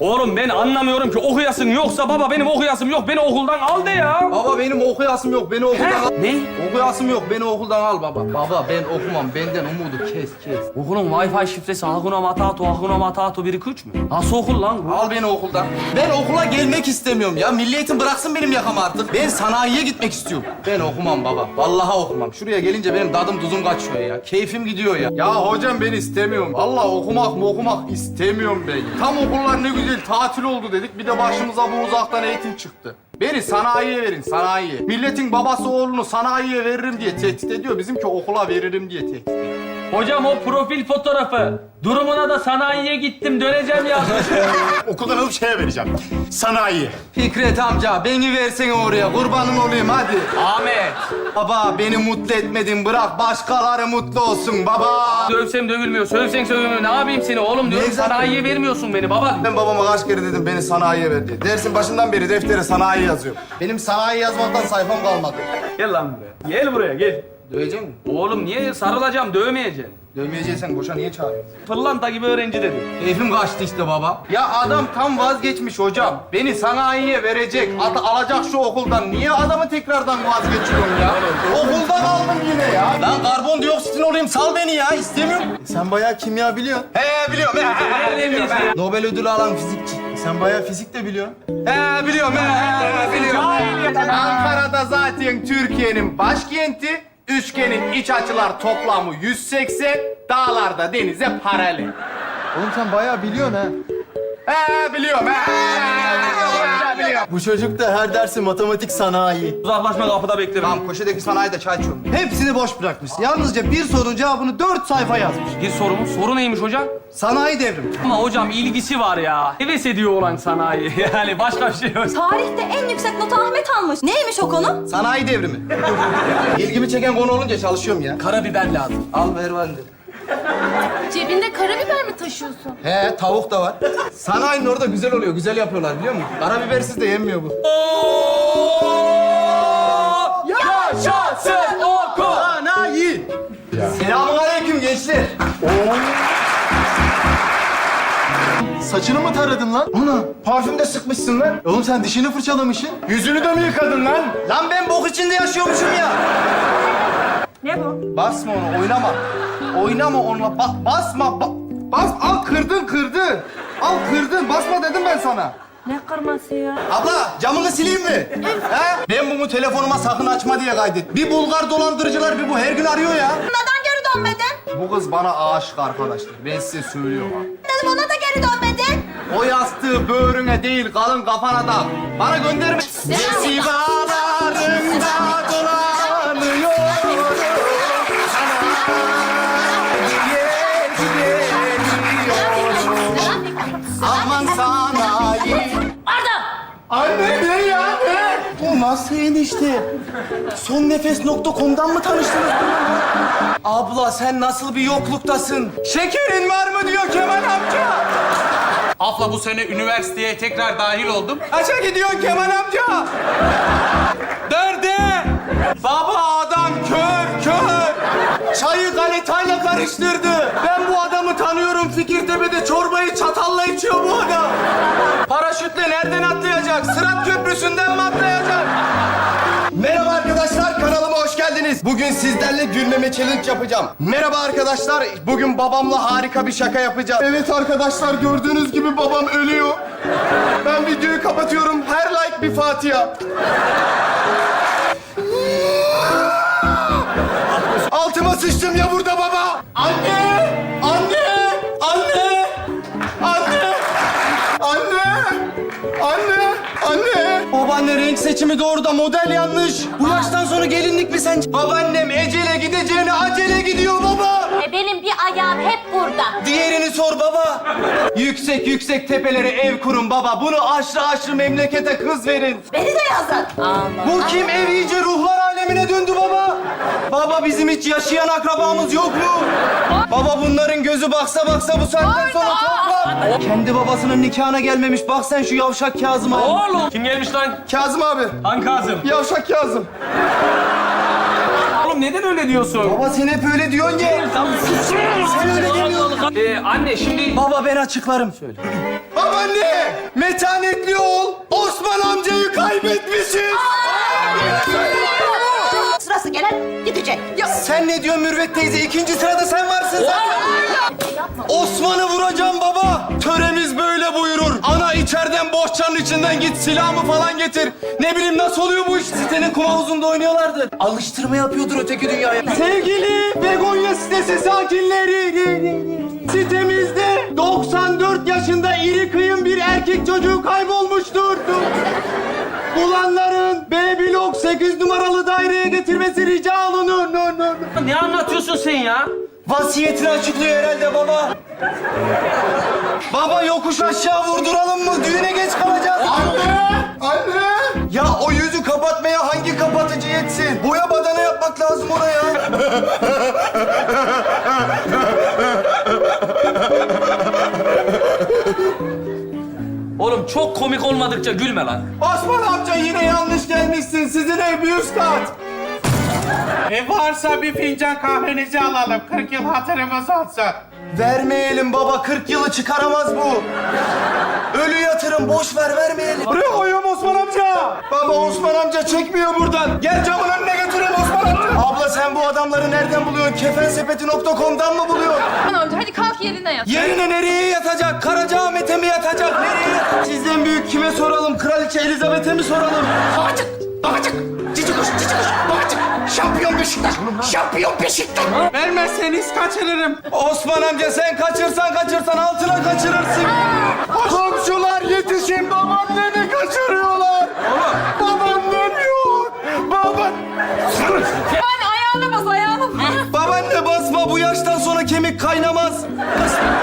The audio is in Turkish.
Oğlum ben anlamıyorum ki okuyasın yoksa baba benim okuyasım yok. Beni okuldan al de ya. Baba benim okuyasım yok. Beni okuldan al. Ne? Okuyasım yok. Beni okuldan al baba. Baba ben okumam. Benden umudu kes kes. Okulun Wi-Fi şifresi Hakuna Matatu, Hakuna Matatu 1 2 3 mü? Nasıl okul lan bu? Al beni okuldan. Ben okula gelmek istemiyorum ya. Milli eğitim bıraksın benim yakamı artık. Ben sanayiye gitmek istiyorum. Ben okumam baba. Vallahi okumam. Şuraya gelince benim dadım tuzum kaçıyor ya. Keyfim gidiyor ya. Ya hocam ben istemiyorum. Allah okumak mı okumak istemiyorum ben. Tam okullar ne güzel tatil oldu dedik. Bir de başımıza bu uzaktan eğitim çıktı. Beni sanayiye verin, sanayiye. Milletin babası oğlunu sanayiye veririm diye tehdit ediyor. Bizimki okula veririm diye tehdit ediyor. Hocam o profil fotoğrafı. Durumuna da sanayiye gittim döneceğim yazmış. Okuldan alıp şeye vereceğim. Sanayi. Fikret amca beni versene oraya. Kurbanın olayım hadi. Ahmet. Baba beni mutlu etmedin. Bırak başkaları mutlu olsun baba. Dövsem dövülmüyor, sövsen sövülmüyor. Ne yapayım seni oğlum diyorum. Ne zaten- Sanayiye vermiyorsun beni baba. Ben babama kaç kere dedim beni sanayiye ver diye. Dersin başından beri deftere sanayi yazıyor. Benim sanayi yazmaktan sayfam kalmadı. Gel lan buraya. Gel buraya gel. Dövecek mi? Oğlum niye sarılacağım dövmeyeceğim. Dövmeyeceksen boşa niye çağırıyorsun? Pırlanta gibi öğrenci dedi. Keyfim kaçtı işte baba. Ya adam tam vazgeçmiş hocam. Beni sanayiye verecek, at alacak şu okuldan. Niye adamı tekrardan vazgeçiyorsun ya? Okulda kaldım yine ya. Lan karbondioksitin olayım sal beni ya istemiyorum. Sen bayağı kimya biliyorsun. He biliyorum. He, he, Ne biliyorum. he. Nobel ödülü alan fizikçi. Sen bayağı fizik de biliyorsun. He biliyorum. He, he, biliyorum. Ankara'da zaten Türkiye'nin başkenti. Üçgenin iç açılar toplamı 180, dağlarda denize paralel. Oğlum sen bayağı biliyorsun ha. He biliyorum. He. Bu çocuk da her dersi matematik sanayi. Uzaklaşma kapıda beklerim. Tamam köşedeki sanayide çay içiyorum. Hepsini boş bırakmış. Yalnızca bir sorunun cevabını dört sayfa yazmış. Bir sorumuz. Soru neymiş hocam? Sanayi devrimi. Ama hocam ilgisi var ya. Heves ediyor olan sanayi. Yani başka bir şey yok. Tarihte en yüksek notu Ahmet almış. Neymiş o konu? Sanayi devrimi. İlgimi çeken konu olunca çalışıyorum ya. Karabiber lazım. Al ver ben de. Cebinde karabiber mi taşıyorsun? He tavuk da var. Sanayinin orada güzel oluyor. Güzel yapıyorlar biliyor musun? Karabibersiz de yenmiyor bu. Yaşasın okul! Sanayi. Selamun aleyküm gençler. Saçını mı taradın lan? Ana parfüm de sıkmışsın lan. Oğlum sen dişini fırçalamışsın. Yüzünü de mi yıkadın lan? Lan ben bok içinde yaşıyormuşum ya. Ne bu? Basma onu, oynama. Oynama onunla, bak basma. Ba- bas, al kırdın, kırdın. Al kırdın, basma dedim ben sana. Ne kırması ya? Abla, camını sileyim mi? He? Ben bunu telefonuma sakın açma diye kaydet. Bir Bulgar dolandırıcılar bir bu her gün arıyor ya. Neden geri dönmedin? Bu kız bana aşık arkadaşlar. Ben size söylüyorum ha. Dedim ona da geri dönmedin. O yastığı böğrüne değil, kalın kafana da. Bana gönderme. Sivalarında dolanıyorum. Aman sanayi. Anne ne ya ne? Bu nasıl enişte? Son nefes.com'dan mı tanıştınız? Abla sen nasıl bir yokluktasın? Şekerin var mı diyor Kemal amca. Abla bu sene üniversiteye tekrar dahil oldum. Kaça gidiyorsun Kemal amca? Dörde. Baba adam kör kör. Çayı galetayla karıştırdı. Ben bu adamı tanıyorum. Fikirtepe'de çorbayı çatalla içiyor bu adam. Paraşütle nereden atlayacak? Sırat köprüsünden mi atlayacak? Merhaba arkadaşlar, kanalıma hoş geldiniz. Bugün sizlerle gülmeme challenge yapacağım. Merhaba arkadaşlar, bugün babamla harika bir şaka yapacağız. Evet arkadaşlar, gördüğünüz gibi babam ölüyor. Ben videoyu kapatıyorum. Her like bir Fatiha. Altıma sıçtım ya burada baba. Anne! Anne! Anne! Anne! Anne! Anne! Anne! Babaanne renk seçimi doğru da model yanlış. Bu yaştan sonra gelinlik mi sence? Babaannem ecele gideceğine acele gidiyor baba. E burada. Diğerini sor baba. Yüksek yüksek tepelere ev kurun baba. Bunu aşrı aşrı memlekete kız verin. Beni de yazın. Bu kim ev iyice ruhlar alemine döndü baba. Baba bizim hiç yaşayan akrabamız yok mu? Baba bunların gözü baksa baksa bu saatten sonra toplar. Kendi babasının nikahına gelmemiş. Bak sen şu yavşak Kazım'a. Oğlum! Kim gelmiş lan? Kazım abi. Han Kazım. Yavşak Kazım neden öyle diyorsun? Baba sen hep öyle diyorsun ya. Tamam sus. Sen öyle demiyorsun. Ee, anne şimdi... Baba ben açıklarım. Söyle. Babaanne! Metanetli ol! Osman amcayı kaybetmişiz! Aa! Gelen gidecek. Sen ne diyorsun Mürvet teyze? İkinci sırada sen varsın zaten. Osman'ı vuracağım baba. Töremiz böyle buyurur. Ana içeriden bohçanın içinden git silahımı falan getir. Ne bileyim nasıl oluyor bu iş? Sitenin kum havuzunda oynuyorlardı. Alıştırma yapıyordur öteki dünyaya. Sevgili Begonya sitesi sakinleri. Sitemizde 94 yaşında iri kıyım bir erkek çocuğu kaybolmuştur. Bulanların B blok 8 numaralı daireye getirmesi rica olunur. No, no, no. Ne anlatıyorsun sen ya? Vasiyetini açıklıyor herhalde baba. baba yokuş aşağı vurduralım mı? Düğüne geç kalacağız. Anne! Anne! Ya o yüzü kapatmaya hangi kapatıcı yetsin? Boya badana yapmak lazım ona ya. Oğlum çok komik olmadıkça gülme lan. Osman amca yine yanlış gelmişsin. Sizin ev bir üst kat. E varsa bir fincan kahvenizi alalım. 40 yıl hatırımız olsun. Vermeyelim baba. 40 yılı çıkaramaz bu. Ölü yatırım. Boş ver vermeyelim. Buraya koyuyorum Osman amca. Baba Osman amca çekmiyor buradan. Gel camın önüne götüreyim Osman amca. Abla sen bu adamları nereden buluyorsun? Kefensepeti.com'dan mı buluyorsun? Aman amca hadi kalk yerine yat. Yerine nereye yatacak? Karacaahmet'e mi yatacak? Nereye yatacak? Sizden büyük kime soralım? Kraliçe Elizabeth'e mi soralım? Babacık! Babacık! Cici kuş, cici kuş! Babacık! Şampiyon Beşiktaş. Şampiyon Beşiktaş. Vermezseniz kaçırırım. Osman amca sen kaçırsan kaçırsan altına kaçırırsın. Komşular yetişin babaanneni kaçırıyorlar. Babaannem yok. Baba. Anne ayağına bas ayağına. Babaanne basma bu yaştan sonra kemik kaynamaz. Basma.